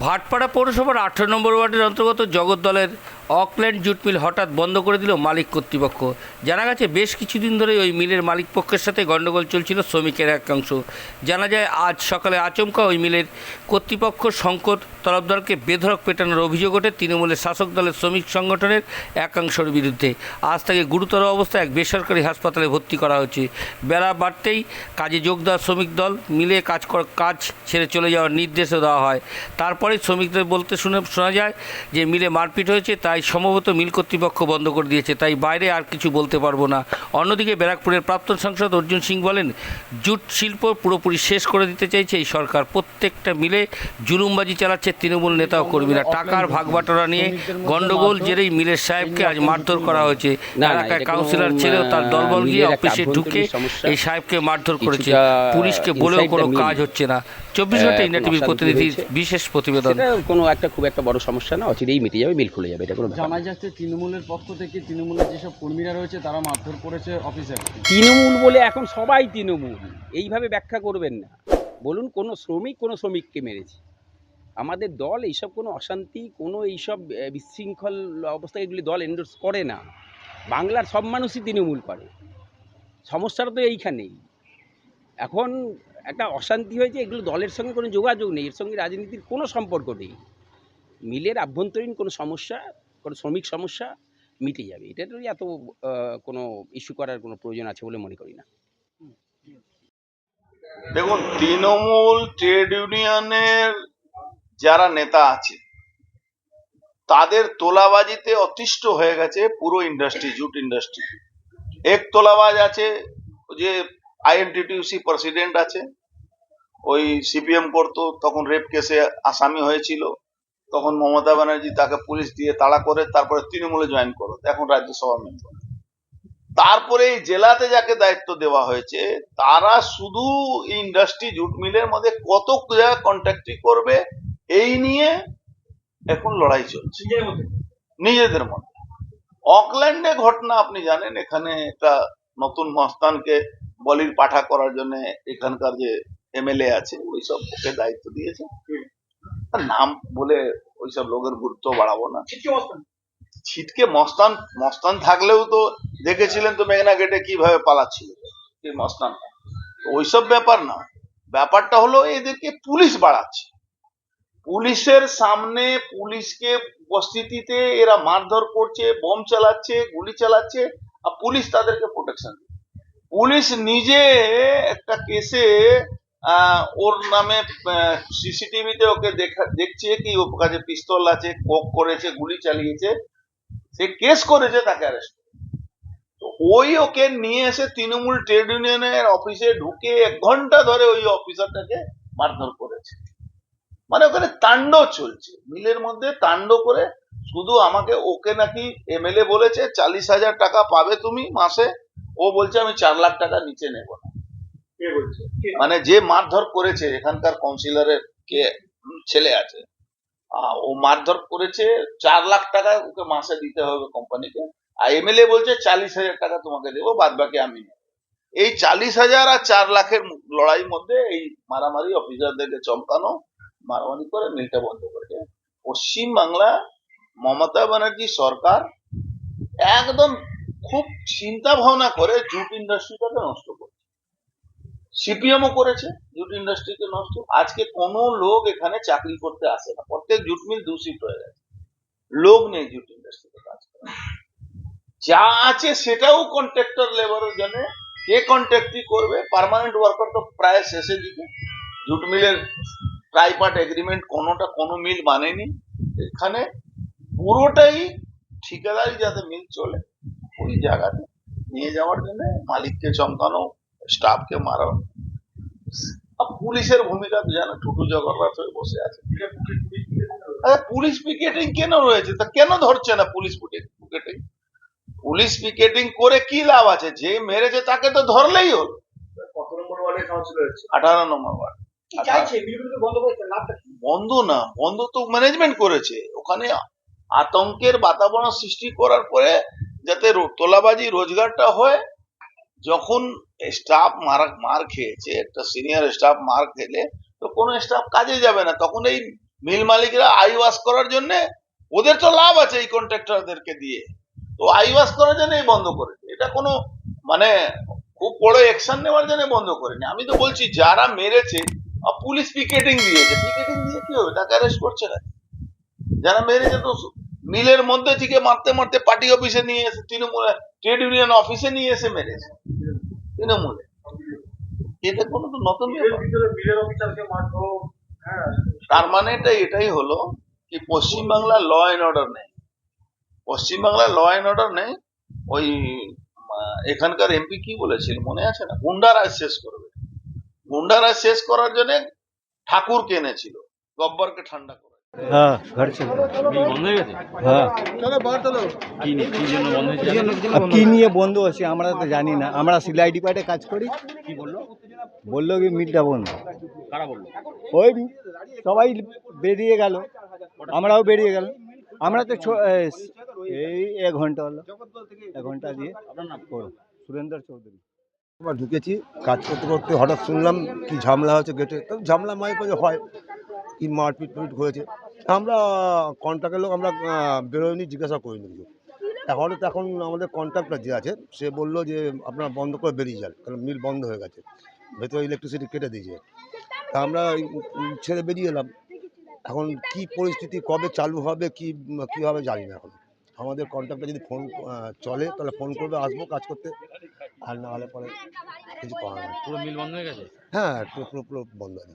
ভাটপাড়া পৌরসভার আঠারো নম্বর ওয়ার্ডের অন্তর্গত জগদ্দলের অকল্যান্ড জুট মিল হঠাৎ বন্ধ করে দিল মালিক কর্তৃপক্ষ। জানা গেছে, বেশ কিছুদিন ধরে ওই মিলের মালিক পক্ষের সাথে গণ্ডগোল চলছিল শ্রমিকের একাংশ। জানা যায়, আজ সকালে আচমকা ওই মিলের কর্তৃপক্ষ সংকট তরফদারকে বেধরক পেটানোর অভিযোগ ওঠে তৃণমূলের শাসক দলের শ্রমিক সংগঠনের একাংশের বিরুদ্ধে। আজ তাকে গুরুতর অবস্থায় এক বেসরকারি হাসপাতালে ভর্তি করা হয়েছে। বেলা বাড়তেই কাজে যোগ দেওয়া শ্রমিক দল মিলে কাজ কাজ ছেড়ে চলে যাওয়ার নির্দেশও দেওয়া হয়। তারপরে শ্রমিকদের বলতে শুনে, শোনা যায় যে, মিলে মারপিট হয়েছে, তাই সম্ভবত মিল কর্তৃপক্ষ বন্ধ করে দিয়েছে তাই বাইরে আর কিছু বলতে পারব না। অন্যদিকে ব্যারাকপুরের প্রাক্তন সাংসদ অর্জুন সিং বলেন জুট শিল্প পুরোপুরি শেষ করে দিতে চাইছে এই সরকার। প্রত্যেকটা মিলে জুলুমবাজি চালাচ্ছে তৃণমূল নেতা ও কর্মীরা। টাকার ভাগবাটোরা নিয়ে গন্ডগোল জেরেই মিলের সাহেবকে আজ মারধর করা হয়েছে। এলাকায় কাউন্সিলর ছেলেও তার দলবল গিয়ে অফিসে ঢুকে এই সাহেবকে মারধর করেছে। পুলিশকে বলেও কোনো কাজ হচ্ছে না। চব্বিশ ঘণ্টা আহ, ইন্ডিয়া টিভির প্রতিনিধির বিশেষ প্রতিবেদন। কোনো একটা খুব একটা বড় সমস্যা না অচিরেই মিটে যাবে মিল খুলে যাবে এটা কোনো। জানা যাচ্ছে, তৃণমূলের পক্ষ থেকে তৃণমূলের যেসব কর্মীরা রয়েছে তারা মারধর করেছে অফিসে তৃণমূল বলে এখন সবাই তৃণমূল, এইভাবে ব্যাখ্যা করবেন না। বলুন, কোনো শ্রমিক কোনো শ্রমিককে মেরেছে। আমাদের দল এইসব কোনো অশান্তি, কোনো এইসব বিশৃঙ্খল অবস্থা এগুলি দল এন্ডোর্স করে না। বাংলার সব মানুষই তৃণমূল করে। সমস্যাটা তো এইখানেই। এখন একটা অশান্তি হয়েছে, এগুলো দলের সঙ্গে কোনো যোগাযোগ নেই, এর সঙ্গে রাজনীতির কোনো সম্পর্ক নেই। মিলের আভ্যন্তরীণ কোনো সমস্যা কোনো শ্রমিক সমস্যা মিটে যাবে। এটা তো এত কোনো ইস্যু করার কোনো প্রয়োজন আছে বলে মনে করি না। দেখুন, তৃণমূল ট্রেড ইউনিয়নের যারা নেতা আছে, তাদের তোলাবাজিতে অতিষ্ঠ হয়ে গেছে পুরো ইন্ডাস্ট্রি জুট ইন্ডাস্ট্রি এক তোলাবাজ আছে যে আইএনটিটিউসি প্রেসিডেন্ট আছে, ওই সিপিএম করতো, তখন রেপ কেসে আসামি হয়েছিল। তখন মমতা ব্যানার্জি তাকে পুলিশ দিয়ে তাড়া করে তারপরে তৃণমূলে জয়েন করো এখন রাজ্যসভা মেম্বার তারপরে এই জেলাতে যাকে দায়িত্ব দেওয়া হয়েছে তারা শুধু ইন্ডাস্ট্রি জুট মিলের মধ্যে কত জায়গা কন্ট্রাক্টি করবে এই নিয়ে এখন লড়াই চলছে। নিজেদের মধ্যে। অকল্যান্ডে ঘটনা আপনি জানেন এখানে একটা নতুন মস্তানকে বলির পাঠা করার জন্য এখানকার যে এমএলএ আছে ওইসব ওকে দায়িত্ব দিয়েছে। নাম বলে ওইসব লোকের গুরুত্ব বাড়াবো না। ছিটকে মস্তান। মস্তান থাকলেও তো দেখেছিলেন তো মেঘনা গেটে কীভাবে পালাচ্ছিল। এই মস্তান। ওইসব ব্যাপার না। ব্যাপারটা হলো এদেরকে পুলিশ বাড়াচ্ছে। পুলিশের সামনে পুলিশকে উপস্থিতিতে এরা মারধর করছে বোম চালাচ্ছে গুলি চালাচ্ছে আর পুলিশ তাদেরকে প্রোটেকশন দিচ্ছে। পুলিশ নিজে একটা কেসে ওর নামে সিসিটিভিতে ওকে দেখা দেখছে কি ওর কাছে পিস্তল আছে কোক করেছে, গুলি চালিয়েছে, সে কেস করেছে তাকে অ্যারেস্ট ওই ওকে নিয়ে এসে তৃণমূল ট্রেড ইউনিয়নের অফিসে ঢুকে এক ঘণ্টা ধরে ওই অফিসারটাকে মারধর করেছে। মানে ওখানে তাণ্ড চলছে। মিলের মধ্যে তাণ্ড করে শুধু আমাকে ওকে নাকি এমএলএ বলেছে চাল্লিশ হাজার টাকা পাবে তুমি মাসে। ও বলছে, আমি চার লাখ টাকা নিচে নেব না। মানে যে মারধর করেছে, এখানকার কাউন্সিলরের কে, ছেলে আছে ও মারধর করেছে, চার লাখ টাকা ওকে মাসে দিতে হবে কোম্পানিকে আর এমএলএ বলছে চাল্লিশ হাজার টাকা তোমাকে দেবো বাদ বাকি আমি এই চাল্লিশ হাজার আর চার লাখের লড়াইয়ের মধ্যে এই মারামারি অফিসারদেরকে চমকানো, মারামারি করে মিলটা বন্ধ করেছে পশ্চিম বাংলা মমতা ব্যানার্জি সরকার একদম খুব চিন্তা ভাবনা করে জুট ইন্ডাস্ট্রিটাকে নষ্ট সিপিএমও করেছে, জুট ইন্ডাস্ট্রিকে নষ্ট। আজকে কোনো লোক এখানে চাকরি করতে আসে না। প্রত্যেক জুট মিল দূষিত হয়ে গেছে। লোক নেই জুট ইন্ডাস্ট্রিতে কাজ করে যা আছে সেটাও কন্ট্রাক্টর লেবারের জন্য। কে কন্ট্রাক্টই করবে? পার্মানেন্ট ওয়ার্কার তো প্রায় শেষের দিকে। জুট মিলের ট্রাইপার্ট এগ্রিমেন্ট কোনোটা কোনো মিল মানেনি। এখানে পুরোটাই ঠিকাদারি যাতে মিল চলে, ওই জায়গাতে নিয়ে যাওয়ার জন্য মালিককে চমকানো স্টাফকে আর পুলিশের ভূমিকা তো জানো টুটু জগন্নাথ হয়ে বসে আছে। পুলিশ পিকেটিং কেন রয়েছে? তা কেন ধরছে না পুলিশ পিকেটিং? পুলিশ পিকেটিং করে কি লাভ আছে? যে মেরেছে তাকে তো ধরলেই হলো। আঠারো নম্বর ওয়ার্ড। বন্ধ না বন্ধ তো ম্যানেজমেন্ট করেছে। ওখানে আতঙ্কের বাতাবরণ সৃষ্টি করার পরে যাতে তোলাবাজি রোজগারটা হয় যখন স্টাফ মার মার খেয়েছে, একটা সিনিয়র স্টাফ মার খেলে, তো কোনো স্টাফ কাজে যাবে না। তখন এই মিল মালিকরা আই ওয়াশ করার জন্য, ওদের তো লাভ আছে এই কন্ট্রাক্টরদেরকে দিয়ে। তো আই ওয়াশ করার জন্যই বন্ধ করেছে এটা কোনো মানে খুব বড় অ্যাকশন নেওয়ার জন্য বন্ধ করেনি। আমি তো বলছি, যারা মেরেছে পুলিশ পিকেটিং দিয়েছে পিকেটিং দিয়ে কি হবে? তাকে অ্যারেস্ট করছে না। যারা মেরেছে তো মিলের মধ্যে থেকে মারতে মারতে পার্টি অফিসে নিয়ে এসে, তৃণমূল ট্রেড ইউনিয়ন অফিসে নিয়ে এসে মেরেছে। তৃণমূলে। এটা কোনো তো নতুন ব্যাপার। তার মানে এটা এটাই হলো কি পশ্চিমবাংলা ল অ্যান্ড অর্ডার নেই। পশ্চিমবাংলার ল অ্যান্ড অর্ডার নেই ওই এখানকার এমপি কি বলেছিল? মনে আছে না? গুন্ডারাজ শেষ করবে। গুন্ডারাজ শেষ করার জন্য ঠাকুর কেনেছিল গব্বরকে ঠান্ডা হ্যাঁ ঘর ছিল। বন্ধ হয়ে গেছে? হ্যাঁ। কি নি- কি জন্য বন্ধ হয়েছে? জানেন? আর কি নিয়ে বন্ধ আছে আমরা তো জানি না। আমরা সিলাই ডিপার্টে কাজ করি। কি বলল? বলল কি মিলটা বন্ধ। কারা বলল? ওই সবাই বেরিয়ে গেল। আমরাও বেরিয়ে গেল। আমরা তো এ, এই এক ঘণ্টা হলো। এক ঘণ্টা দিয়ে আপনার নাম? করো। সুরেন্দ্র চৌধুরী। আমরা ঢুকেছি কাজ করতে করতে হঠাৎ শুনলাম কি ঝামেলা হয়েছে গেটে। তো ঝামেলা মাই করে হয়। কি মারপিট পিট হয়েছে। আমরা কন্ট্রাক্টের লোক আমরা বেরোয়নি জিজ্ঞাসা করিনি কিছু। এখন তো এখন আমাদের কন্ট্রাক্টর যে আছে সে বলল যে আপনারা বন্ধ করে বেরিয়ে যান কারণ মিল বন্ধ হয়ে গেছে। ভেতরে ইলেকট্রিসিটি কেটে দিয়েছে। তা আমরা ছেড়ে বেরিয়ে এলাম। এখন কি পরিস্থিতি কবে চালু হবে কি কী হবে জানি না এখন। আমাদের কন্ট্রাক্টর যদি ফোন চলে তাহলে ফোন করবে আসব কাজ করতে। আর না হলে পরে কিছু করার পুরো মিল বন্ধ হয়ে গেছে? হ্যাঁ পুরো পুরো পুরো বন্ধ আছে